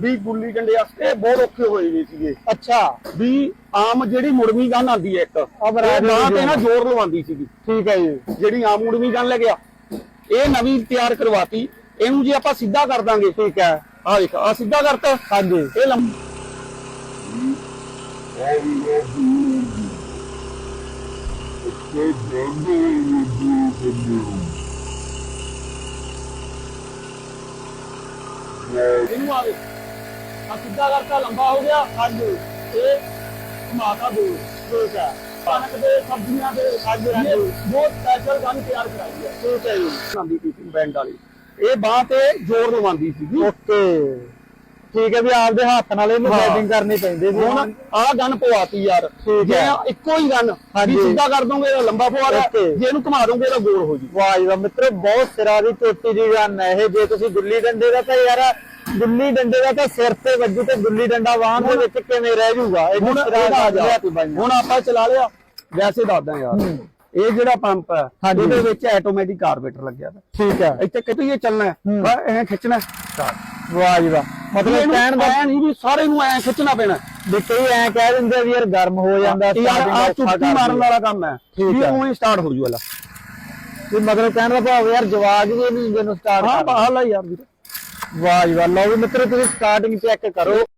ਵੀ ਗੁੱਲੀ ਡੰਡੇ ਵਾਸਤੇ ਬਹੁਤ ਔਖੇ ਹੋਏ ਨੇ ਸੀਗੇ। ਅੱਛਾ। ਵੀ ਆਮ ਜਿਹੜੀ ਮੁੜਵੀਂ ਗਨ ਆਂਦੀ ਹੈ ਇੱਕ ਉਹ ਬਰਾਬਰ ਬਾਂਹ ਤੇ ਨਾ ਜ਼ੋਰ ਲਵਾਉਂਦੀ ਸੀਗੀ। ਠੀਕ ਹੈ ਜੀ। ਜਿਹੜੀ ਆਮ ਮੁੜਵੀਂ ਗਨ ਲੈ ਗਿਆ ਇਹ ਨਵੀਂ ਤਿਆਰ ਕਰਵਾਤੀ ਇਹਨੂੰ ਜੇ ਆਪਾਂ ਸਿੱਧਾ ਕਰ ਦਾਂਗੇ। ਠੀਕ ਹੈ। ਆ ਦੇਖ ਆ ਸਿੱਧਾ ਕਰਤਾ। ਹਾਂਜੀ। ਇਹ ਲੰਮ ਇਹਨੂੰ ਆ ਆ ਸਿੱਧਾ ਕਰਤਾ ਲੰਬਾ ਹੋ ਗਿਆ ਹਾਂਜੀ ਇਹ ਘੁਮਾਤਾ ਦੋ ਠੀਕ ਹੈ ਕਣਕ ਦੇ ਸਬਜ਼ੀਆਂ ਦੇ ਹਾਂਜੀ ਬਹੁਤ ਸਪੈਸ਼ਲ ਗਨ ਤਿਆਰ ਕਰਾਈ ਹੈ ਠੀਕ ਹੈ ਜੀ ਆਂਦੀ ਸੀ ਬੈਂਡ ਵਾਲੀ। ਇਹ ਬਾਹ ਤੇ ਜ਼ੋਰ ਲਵਾਉਂਦੀ ਸੀਗੀ ਓਕੇ। ਠੀਕ ਹੈ ਵੀ ਆਪਦੇ ਹੱਥ ਨਾਲ ਇਹਨੂੰ। ਸੈਟਿੰਗ ਕਰਨੀ ਪੈਂਦੀ ਸੀ। ਹੁਣ ਆਹ ਗਨ ਪਵਾਤੀ ਯਾਰ। ਜੇ। ਇੱਕੋ ਹੀ ਗਨ। ਵੀ ਸਿੱਧਾ ਕਰ ਦੋਗੇ ਤਾਂ ਲੰਬਾ ਪਵਾ Okay। ਜੇ ਇਹਨੂੰ ਘੁਮਾ ਦੋਗੇ ਤਾਂ ਗੋਲ ਹੋ ਜੂ। ਵਾਹ ਜੀ ਵਾਹ। ਮਿੱਤਰੋ ਬਹੁਤ ਸਿਰਾ ਦੀ ਚੋਟੀ ਦੀ ਗੱਲ ਹੈ ਇਹ। ਜੇ ਤੁਸੀਂ ਗੁੱਲੀ ਡੰਡੇ ਦਾ ਤਾਂ ਯਾਰ ਗੁੱਲੀ ਡੰਡੇ ਦਾ ਤਾਂ ਸਿਰ ਤੇ ਵੱਜੂ ਤੇ ਗੁੱਲੀ ਡੰਡਾ ਵਾਹਨ ਦੇ ਵਿੱਚ ਕਿਵੇਂ ਰਹਿ ਜਾਊਗਾ ਇਹ ਹੁਣ ਆਪਾਂ ਚਲਾ ਲਿਆ। ਵੈਸੇ ਦੱਸਦਾ ਯਾਰ। ਇਹ ਜਿਹੜਾ ਪੰਪ ਹੈ। ਇਹਦੇ ਵਿੱਚ ਆਟੋਮੈਟਿਕ ਕਾਰਬੇਟਰ ਲੱਗਿਆ ਹੈ ਠੀਕ ਹੈ। ਇੱਥੇ ਕਿਤੇ ਇਹ ਚੱਲਣਾ ਹੈ। ਐ ਖਿੱਚਣਾ ਵਾਹ ਜੀ ਵਾਹ। ਮਤਲਬ ਕਹਿਣ ਦਾ ਐ ਨਹੀਂ ਵੀ ਸਾਰੇ ਨੂੰ ਐ ਖਿੱਚਣਾ ਪੈਣਾ। ਵੀ ਕਈ ਐ ਕਹਿ ਦਿੰਦੇ ਵੀ ਯਾਰ ਗਰਮ ਹੋ ਜਾਂਦਾ ਯਾਰ ਆ ਚੁੱਕੀ ਮਾਰਨ। ਵਾਲਾ ਕੰਮ ਹੈ। ਵੀ। ਉਵੇਂ ਸਟਾਰਟ ਹੋ ਜੂ ਵਾਲਾ। ਵੀ ਮਤਲਬ ਕਹਿਣ ਦਾ ਭਾਵ ਯਾਰ ਜਵਾਗ ਵੀ ਇਹਨੂੰ ਇੰਜਨ ਨੂੰ ਸਟਾਰਟ ਹਾਂ ਕਰ ਬਾਹਰ ਲਾ ਯਾਰ ਵੀਰੇ। ਵਾਹ ਜੀ ਵਾਹ। ਲਓ ਵੀ ਮਿੱਤਰੋ ਤੁਸੀਂ ਸਟਾਰਟਿੰਗ ਚੈੱਕ ਕਰੋ।